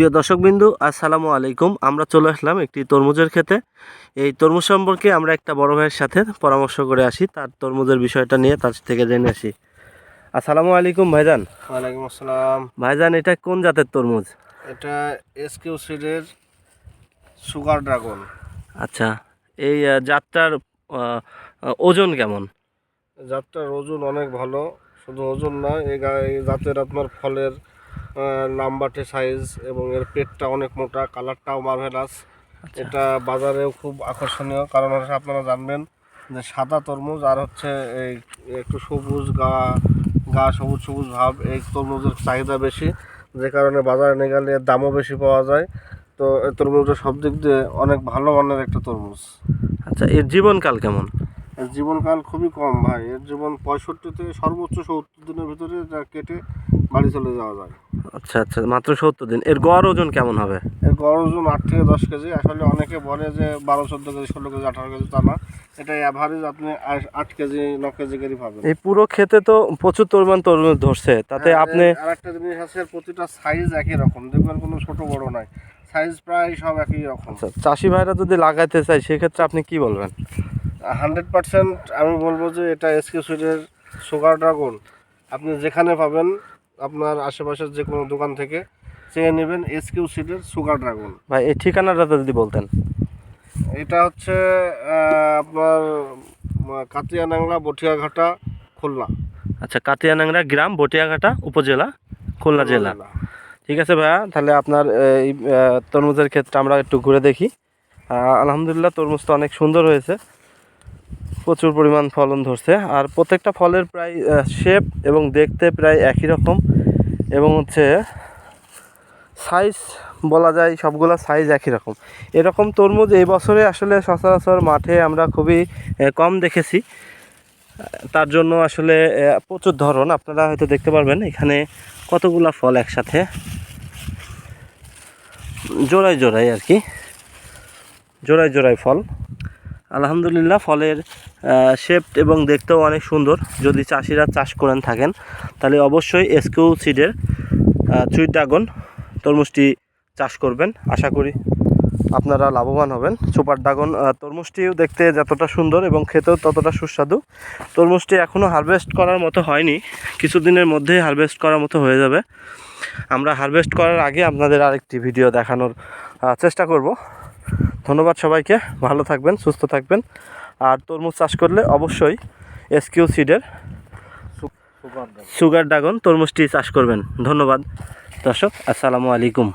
প্রিয় দর্শকবিন্দু আসসালামু আলাইকুম। আমরা চলে আসলাম একটি তরমুজের ক্ষেতে। এই তরমুজ সম্পর্কে আমরা একটা বড় ভাইয়ের সাথে পরামর্শ করে আসি তার তরমুজের বিষয়টা নিয়ে তার থেকে জেনে আসি। আসসালামু আলাইকুম ভাইজান। ওয়ালাইকুম আসসালাম। ভাইজান এটা কোন জাতের তরমুজ? এটা এসকিউ সিডের সুগার ড্রাগন। আচ্ছা এই জাতটার ওজন কেমন? জাতটার ওজন অনেক ভালো শুধু ওজন না এই জাতের আপনার ফলের লাম্বাটে সাইজ এবং এর পেটটা অনেক মোটা কালারটাও মার্ভেলাস এটা বাজারেও খুব আকর্ষণীয় কারণ হচ্ছে আপনারা জানবেন যে সাদা তরমুজ আর হচ্ছে এই একটু সবুজ গা গা সবুজ সবুজ ভাব এই তরমুজের চাহিদা বেশি। যে কারণে বাজারে নিয়ে গেলে এর দামও বেশি পাওয়া যায়। তো এই তরমুজটা সব দিক দিয়ে অনেক ভালো মানের একটা তরমুজ। আচ্ছা এর জীবনকাল কেমন? এর জীবনকাল খুবই কম ভাই। এর জীবন পঁয়ষট্টি থেকে সর্বোচ্চ সত্তর দিনের ভিতরে যা কেটে বাড়ি চলে যাওয়া যায়। আচ্ছা আচ্ছা মাত্র সত্তর দিন। এর গড় ওজন কেমন হবে? এর গড় ওজন আট থেকে দশ কেজি। আসলে অনেকে বলে যে বারো চোদ্দ কেজি ষোলো কেজি আঠারো কেজি তা না। এটা অ্যাভারেজ আপনি আট- কেজি ন কেজি কেজি পাবেন। এই পুরো ক্ষেতে তো প্রচুর পরিমাণ তরমুজ ধরছে। তাতে আপনি আর একটা জিনিস আছে প্রতিটা সাইজ একই রকম। দেখবেন কোনো ছোট বড় নাই। সাইজ প্রায় সব একই রকম। আচ্ছা চাষি ভাইরা যদি লাগাইতে চায় সেক্ষেত্রে আপনি কি বলবেন? হান্ড্রেড পার্সেন্ট আমি বলব যে এটা এসকে সুইটের সুগার ড্রাগন আপনি যেখানে পাবেন আপনার আশেপাশের যে কোনো দোকান থেকে চেয়ে নেবেন এসকিউ সিডের সুগার ড্রাগন ভাই এই ঠিকানাটা যদি বলতেন। এটা হচ্ছে আপনার কাতিয়ানাংলা বটিয়াঘাটা খুলনা। আচ্ছা কাতিয়ানাংরা গ্রাম বটিয়াঘাটা উপজেলা খুলনা জেলা। ঠিক আছে ভাইয়া তাহলে আপনার এই তরমুজের ক্ষেত্রে আমরা একটু ঘুরে দেখি। আলহামদুলিল্লাহ তরমুজটা অনেক সুন্দর হয়েছে। প্রচুর পরিমাণ ফলন ধরছে। আর প্রত্যেকটা ফলের প্রায় শেপ এবং দেখতে প্রায় একই রকম এবং হচ্ছে সাইজ বলা যায়, সবগুলা সাইজ একই রকম। এরকম তরমুজ এই বছরে আসলে সচরাচর মাঠে আমরা খুবই কম দেখেছি। তার জন্য আসলে প্রচুর ধরন। আপনারা হয়তো দেখতে পারবেন, এখানে কতগুলা ফল একসাথে জোড়ায় জোড়ায় আর কি। জোড়ায় জোড়ায় ফল। আলহামদুলিল্লাহ, ফলের শেপ এবং দেখতেও অনেক সুন্দর। যদি চাষিরা চাষ করেন, থাকেন, তাহলে অবশ্যই এসকিউ সিডের চুই ড্রাগন তরমুজটি চাষ করবেন। আশা করি আপনারা লাভবান হবেন। সুপার ড্রাগন তরমুজটিও দেখতে যতটা সুন্দর এবং খেতেও ততটা সুস্বাদু। তরমুজটি এখনও হারভেস্ট করার মতো হয়নি। কিছুদিনের মধ্যেই হারভেস্ট করার মতো হয়ে যাবে। আমরা হারভেস্ট করার আগে আপনাদের আরেকটি ভিডিও দেখানোর চেষ্টা করব। ধন্যবাদ সবাইকে। ভালো থাকবেন, সুস্থ থাকবেন। আর তরমুজ চাষ করলে অবশ্যই এসকিউ সিডের সুগার ড্রাগন তরমুজটি চাষ করবেন। ধন্যবাদ। দর্শক আসসালামু আলাইকুম।